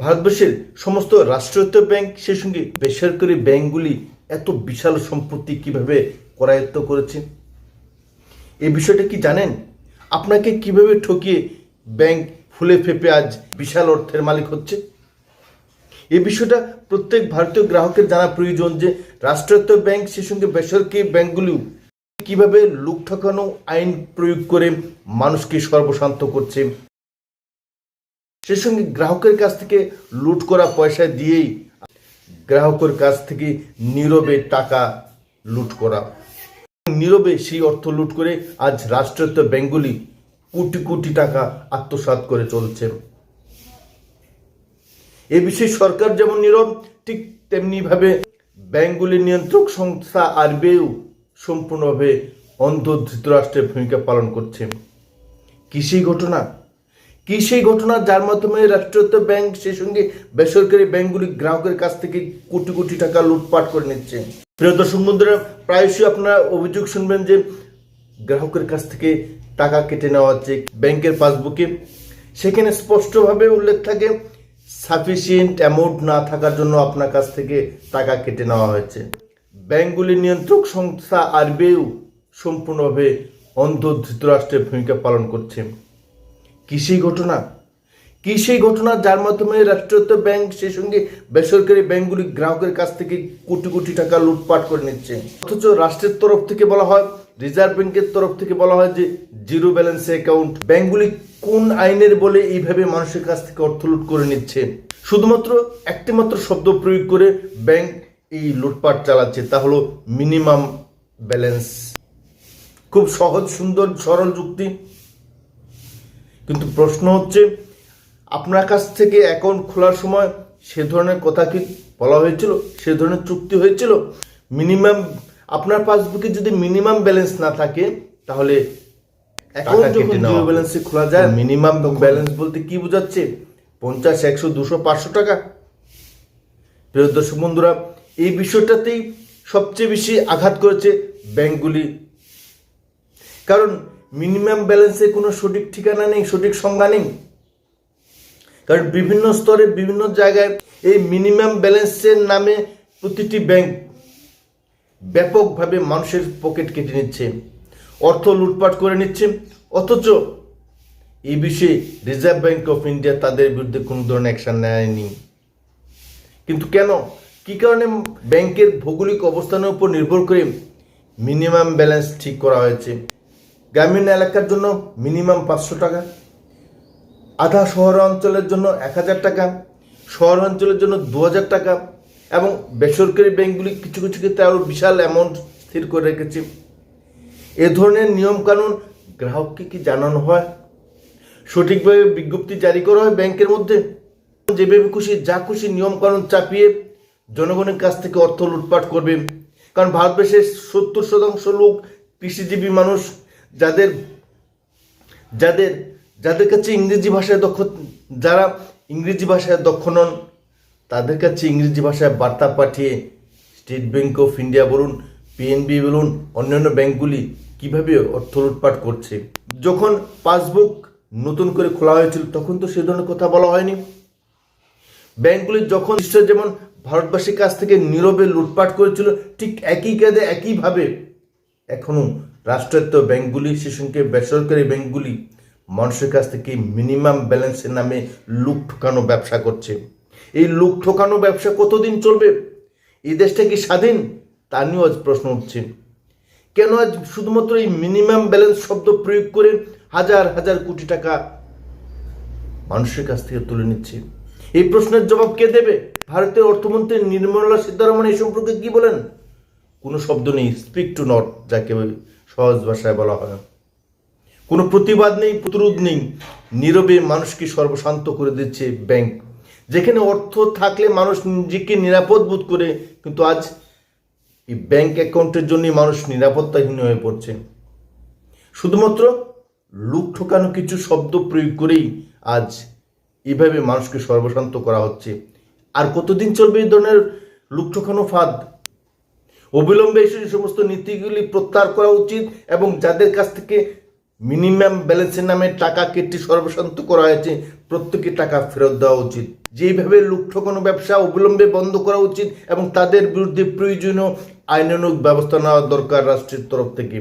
ভারতবর্ষের সমস্ত রাষ্ট্রায়ত্ত ব্যাংক সেই সঙ্গে বেসরকারি ব্যাংকগুলি এত বিশাল সম্পত্তি কীভাবে করায়ত্ত করেছে? এই বিষয়টা কি জানেন? আপনাকে কীভাবে ঠকিয়ে ব্যাংক ফুলে ফেপে আজ বিশাল অর্থের মালিক হচ্ছে? এই বিষয়টা প্রত্যেক ভারতীয় গ্রাহকের জানা প্রয়োজন যে রাষ্ট্রায়ত্ত ব্যাংক সে সঙ্গে বেসরকারি ব্যাংকগুলিও কীভাবে লুক ঠকানো আইন প্রয়োগ করে মানুষকে সর্বশান্ত করছে। সে সঙ্গে গ্রাহকের কাছ থেকে লুট করা পয়সা দিয়েই গ্রাহকের কাছ থেকে নীরবে টাকা লুট করা। নীরবে সেই অর্থ লুট করে আজ রাষ্ট্রায়ত্ত ব্যাঙ্কগুলি কোটি কোটি টাকা আত্মসাৎ করে চলছে। এ বিষয়ে সরকার যেমন নীরব, ঠিক তেমনিভাবে ব্যাংকগুলির নিয়ন্ত্রক সংস্থা আরবিআইও সম্পূর্ণভাবে অন্ধ ধৃতরাষ্ট্রের ভূমিকা পালন করছে। কৃষি ঘটনা? কি সেই ঘটনা যার মাধ্যমে রাষ্ট্রায়ত্ত ব্যাংক সেই সঙ্গে বেসরকারি ব্যাংকগুলি গ্রাহকের কাছ থেকে কোটি কোটি টাকা লুটপাট করে নিচ্ছে? প্রিয় দর্শক বন্ধুরা, প্রায়শই আপনারা অভিযোগ শুনবেন যে গ্রাহকের কাছ থেকে টাকা কেটে নেওয়া হচ্ছে ব্যাংকের পাসবুকে। সেখানে স্পষ্টভাবে উল্লেখ থাকে সাফিসিয়েন্ট অ্যামাউন্ট না থাকার জন্য আপনার কাছ থেকে টাকা কেটে নেওয়া হয়েছে। ব্যাংকগুলির নিয়ন্ত্রক সংস্থা আরবিআইও সম্পূর্ণভাবে অন্ধ ধৃতরাষ্ট্রের ভূমিকা পালন করছে। কি সেই ঘটনা? কি সেই ঘটনা যার মাধ্যমে রাষ্ট্রায়ত্ত ব্যাংক সেই সঙ্গে বেসরকারি ব্যাংকগুলি গ্রাহকের কাছ থেকে কোটি কোটি টাকা লুটপাট করে নিচ্ছে? অথচ রাষ্ট্রের তরফ থেকে বলা হয়, রিজার্ভ ব্যাংকের তরফ থেকে বলা হয় যে জিরো ব্যালেন্স অ্যাকাউন্ট। ব্যাংকগুলি কোন আইনের বলে এইভাবে মানুষের কাছ থেকে অর্থ লুট করে নিচ্ছে? শুধুমাত্র একটি মাত্র শব্দ প্রয়োগ করে ব্যাংক এই লুটপাট চালাচ্ছে, তা হলো মিনিমাম ব্যালেন্স। খুব সহজ, সুন্দর, সরল যুক্তি। কিন্তু প্রশ্ন হচ্ছে আপনার কাছ থেকে অ্যাকাউন্ট খোলার সময় সে ধরনের কথা কি বলা হয়েছিল? সে ধরনের চুক্তি হয়েছিল? মিনিমাম আপনার পাসবুকে যদি মিনিমাম ব্যালেন্স না থাকে তাহলে অ্যাকাউন্ট যখন জিরো ব্যালেন্সে খোলা যায় মিনিমাম ব্যালেন্স বলতে কি বোঝাচ্ছে? পঞ্চাশ একশো দুশো পাঁচশো টাকা। প্রিয় দর্শক বন্ধুরা এই বিষয়টাতেই সবচেয়ে বেশি আঘাত করেছে ব্যাংকগুলি। কারণ মিনিমাম ব্যালেন্সে কোনো সঠিক ঠিকানা নেই, সঠিক সংজ্ঞা নেই। কারণ বিভিন্ন স্তরে, বিভিন্ন জায়গায় এই মিনিমাম ব্যালেন্সের নামে প্রতিটি ব্যাংক ব্যাপকভাবে মানুষের পকেট কেটে নিচ্ছে, অর্থ লুটপাট করে নিচ্ছে, অথচ এই বিষয়ে রিজার্ভ ব্যাংক অফ ইন্ডিয়া তাদের বিরুদ্ধে কোনো ধরনের অ্যাকশান নেয়নি। কিন্তু কেন? কি কারণে ব্যাংকের ভৌগোলিক অবস্থানের উপর নির্ভর করে মিনিমাম ব্যালেন্স ঠিক করা হয়েছে? গ্রামীণ এলাকার জন্য মিনিমাম পাঁচশো টাকা, আধা শহর অঞ্চলের জন্য এক হাজার টাকা, শহর অঞ্চলের জন্য দু হাজার টাকা এবং বেসরকারি ব্যাংকগুলি কিছু কিছু ক্ষেত্রে আরও বিশাল অ্যামাউন্ট স্থির করে রেখেছে। এ ধরনের নিয়মকানুন গ্রাহককে কি জানানো হয়? সঠিকভাবে বিজ্ঞপ্তি জারি করা হয় ব্যাংকের মধ্যে? যেভাবে খুশি, যা খুশি নিয়মকানুন চাপিয়ে জনগণের কাছ থেকে অর্থ লুটপাট করবে। কারণ ভারতবর্ষের সত্তর শতাংশ লোক কৃষিজীবী মানুষ। যাদের যাদের যাদের কাছে ইংরেজি ভাষায় দক্ষ, যারা ইংরেজি ভাষায় দক্ষ নন, তাদের কাছে ইংরেজি ভাষায় বার্তা পাঠিয়ে স্টেট ব্যাংক অফ ইন্ডিয়া বলুন, পিএনবি বলুন, অন্যান্য ব্যাংকগুলি কীভাবে অর্থ লুটপাট করছে। যখন পাসবুক নতুন করে খোলা হয়েছিল, তখন তো সে ধরনের কথা বলা হয়নি। ব্যাংকগুলি যখন যেমন ভারতবাসীর কাছ থেকে নীরবে লুটপাট করেছিল, ঠিক একই কাজে একইভাবে এখনও রাষ্ট্রায়ত্ত ব্যাংকগুলি, সে সঙ্গে বেসরকারি ব্যাংকগুলি মানুষের কাছ থেকে মিনিমাম ব্যালেন্সের নামে লুক ঠোকানো ব্যবসা করছে। এই লুক ঠোকানো ব্যবসা কতদিন চলবে? এই দেশটা কি স্বাধীন? তা নিয়েও আজ প্রশ্ন উঠছে। কেন আজ শুধুমাত্র এই মিনিমাম ব্যালেন্স শব্দ প্রয়োগ করে হাজার হাজার কোটি টাকা মানুষের কাছ থেকে তুলে নিচ্ছে? এই প্রশ্নের জবাব কে দেবে? ভারতের অর্থমন্ত্রী নির্মলা সীতারামন এই সম্পর্কে কি বলেন? কোনো শব্দ নেই, স্পিক টু নট, যাকে সহজ ভাষায় বলা হয় কোনো প্রতিবাদ নেই, প্রতিরোধ নেই। নীরবে মানুষকে সর্বশান্ত করে দিচ্ছে ব্যাংক। যেখানে অর্থ থাকলে মানুষ নিজেকে নিরাপদ বোধ করে, কিন্তু আজ এই ব্যাংক অ্যাকাউন্টের জন্যই মানুষ নিরাপত্তাহীন হয়ে পড়ছে। শুধুমাত্র লুক ঠকানো কিছু শব্দ প্রয়োগ করেই আজ এভাবে মানুষকে সর্বশান্ত করা হচ্ছে। আর কতদিন চলবে এই ধরনের লুক ঠকানো ফাঁদ? অবিলম্বে এসে এই সমস্ত নীতিগুলি প্রত্যাহার করা উচিত এবং যাদের কাছ থেকে মিনিমাম ব্যালেন্সের নামে টাকা কেটে সর্বশান্ত করা হয়েছে প্রত্যেকে টাকা ফেরত দেওয়া উচিত। যেইভাবে লুক ব্যবসা অবিলম্বে বন্ধ করা উচিত এবং তাদের বিরুদ্ধে প্রয়োজনীয় আইনানুগ ব্যবস্থা নেওয়া দরকার রাষ্ট্রের তরফ থেকে।